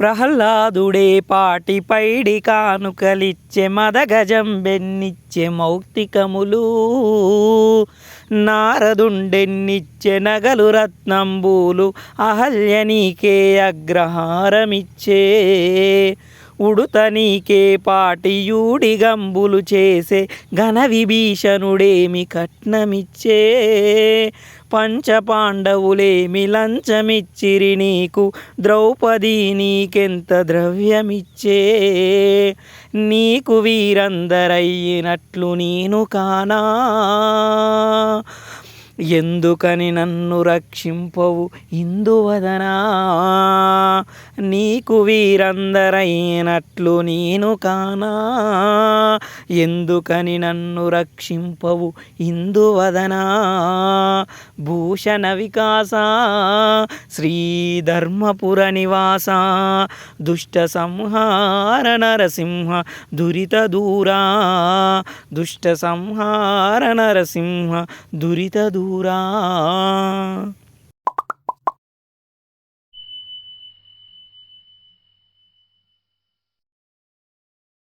ప్రహ్లాదుడే పాటి పైడి కానుకలిచ్చే మదగజం బెన్నిచ్చే మౌక్తికములు. నారదుండెన్నిచ్చే నగలు రత్నంబూలు అహల్య నీకే అగ్రహారమిచ్చే. ఉడుత నీకే పాటియూడి గంబులు చేసే ఘన విభీషణుడేమి కట్నమిచ్చే. పంచపాండవులేమి లంచమిచ్చిరి నీకు. ద్రౌపది నీకెంత ద్రవ్యమిచ్చే? నీకు వీరందరయ్యినట్లు నేను కానా? ఎందుకని నన్ను రక్షింపవు ఇందువదనా నీకు వీరందరైనట్లు నేను కానా? ఎందుకని నన్ను రక్షింపవు ఇందువదనా? భూషణ వికాస శ్రీధర్మపుర నివాస దుష్ట సంహార నరసింహ దురిత దూరా. దుష్ట సంహార నరసింహ దురిత దూరా.